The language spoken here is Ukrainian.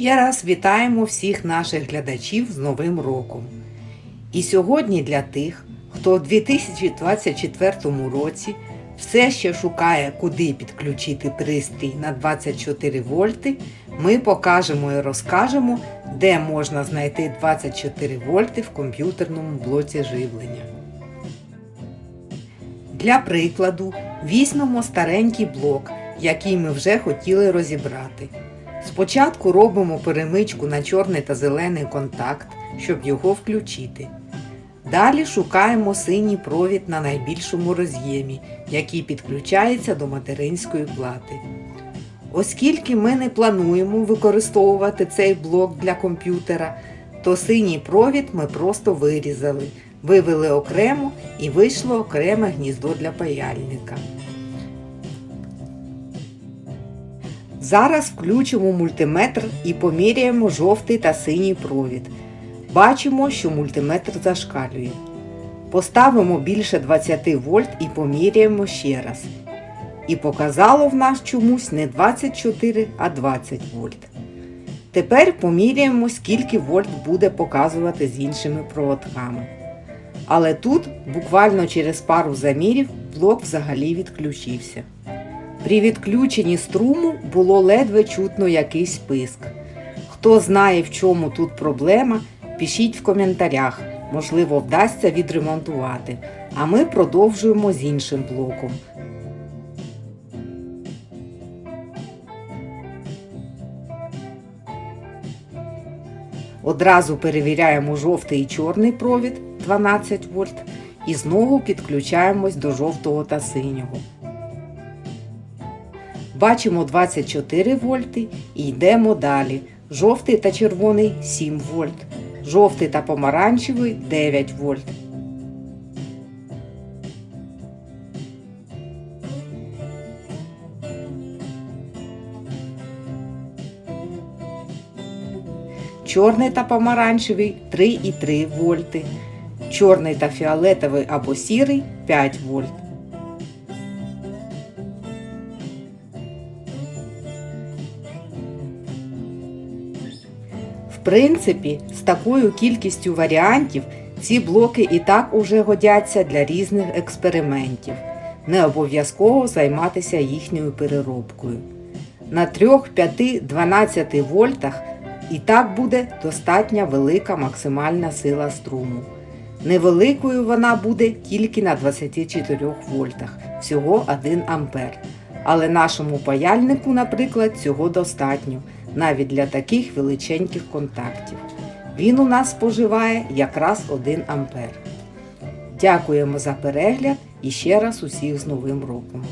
Ще раз вітаємо всіх наших глядачів з Новим роком. І сьогодні для тих, хто у 2024 році все ще шукає, куди підключити пристрій на 24 вольти, ми покажемо і розкажемо, де можна знайти 24 вольти в комп'ютерному блоці живлення. Для прикладу, візьмемо старенький блок, який ми вже хотіли розібрати. Спочатку робимо перемичку на чорний та зелений контакт, щоб його включити. Далі шукаємо синій провід на найбільшому роз'ємі, який підключається до материнської плати. Оскільки ми не плануємо використовувати цей блок для комп'ютера, то синій провід ми просто вирізали, вивели окремо і вийшло окреме гніздо для паяльника. Зараз включимо мультиметр і поміряємо жовтий та синій провід. Бачимо, що мультиметр зашкалює. Поставимо більше 20 вольт і поміряємо ще раз. І показало в нас чомусь не 24, а 20 вольт. Тепер поміряємо, скільки вольт буде показувати з іншими проводками. Але тут, буквально через пару замірів, блок взагалі відключився. При відключенні струму було ледве чутно якийсь писк. Хто знає, в чому тут проблема, пишіть в коментарях, можливо, вдасться відремонтувати. А ми продовжуємо з іншим блоком. Одразу перевіряємо жовтий і чорний провід 12 вольт і знову підключаємось до жовтого та синього. Бачимо 24 вольти і йдемо далі. Жовтий та червоний 7 вольт. Жовтий та помаранчевий 9 вольт. Чорний та помаранчевий 3,3 вольти. Чорний та фіолетовий або сірий 5 вольт. Принципі, з такою кількістю варіантів ці блоки і так уже годяться для різних експериментів. Не обов'язково займатися їхньою переробкою. На 3, 5, 12 вольтах і так буде достатня велика максимальна сила струму. Невеликою вона буде тільки на 24 вольтах, всього 1 ампер. Але нашому паяльнику, наприклад, цього достатньо навіть для таких величеньких контактів. Він у нас споживає якраз 1 ампер. Дякуємо за перегляд і ще раз усіх з Новим роком!